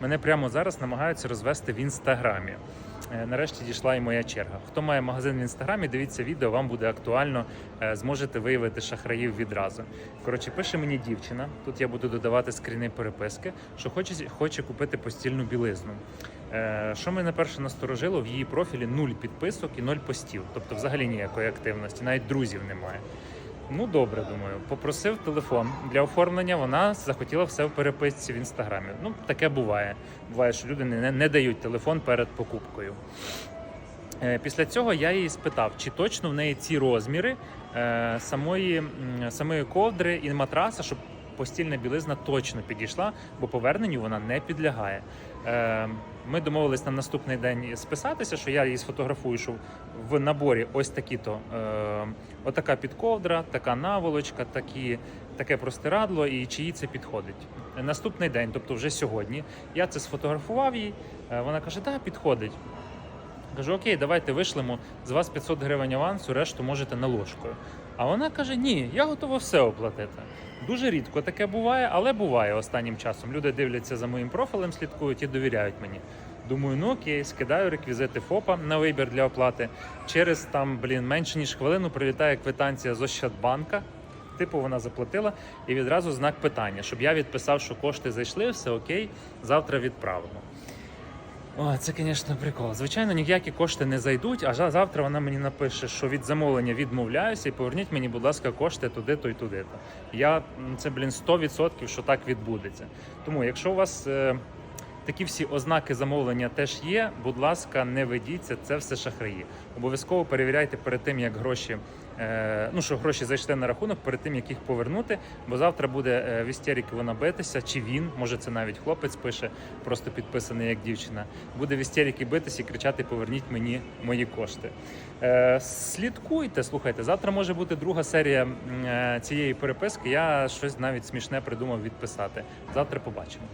Мене прямо зараз намагаються розвести в інстаграмі. Е, Нарешті дійшла і моя черга. Хто має магазин в інстаграмі, дивіться відео, вам буде актуально. е, Зможете виявити шахраїв відразу. Коротше, пише мені дівчина. Тут я буду додавати скріни переписки, що хоче, хоче купити постільну білизну. Е, Що мене перше насторожило, в її профілі нуль підписок і нуль постів, тобто взагалі ніякої активності, навіть друзів немає. Ну добре, думаю. Попросив телефон для оформлення. Вона захотіла все в переписці в інстаграмі. Ну таке буває. Буває, що люди не, не дають телефон перед покупкою. Е, Після цього я її спитав, чи точно в неї ці розміри е, самої, самої ковдри і матраса, щоб постільна білизна точно підійшла, бо поверненню вона не підлягає. Е, Ми домовились на наступний день списатися, що я її сфотографую, що в наборі ось такі-то е, отака підковдра, така наволочка, такі, таке простирадло, і чи їй це підходить. Наступний день, тобто вже сьогодні, я це сфотографував їй. е, Вона каже, так, підходить. Кажу, окей, давайте вишлемо з вас 500 гривень авансу, решту можете наложкою. А вона каже: ні, я готова все оплатити. Дуже рідко таке буває, але буває останнім часом. Люди дивляться за моїм профілем, слідкують і довіряють мені. Думаю, ну окей, скидаю реквізити ФОПа на вибір для оплати. Через там, блін, менше ніж хвилину прилітає квитанція з Ощадбанка. Типу вона заплатила і відразу знак питання, щоб я відписав, що кошти зайшли, все окей, завтра відправимо. О, це, звісно, прикол. Звичайно, ніякі кошти не зайдуть, а завтра вона мені напише, що від замовлення відмовляюся і поверніть мені, будь ласка, кошти туди-то й туди-то. Я це, блін, 100% що так відбудеться. Тому, якщо у вас е, такі всі ознаки замовлення теж є, будь ласка, не ведіться, це все шахраї. Обов'язково перевіряйте перед тим, як гроші. е, Ну, що гроші зайшли на рахунок перед тим, як їх повернути, бо завтра буде е, в істерики вона битися, чи він, може це навіть хлопець пише, просто підписаний як дівчина, буде в істерики битися і кричати: Поверніть мені мої кошти. Е, Слідкуйте, слухайте. Завтра може бути друга серія цієї переписки. Я щось навіть смішне придумав відписати. Завтра побачимо.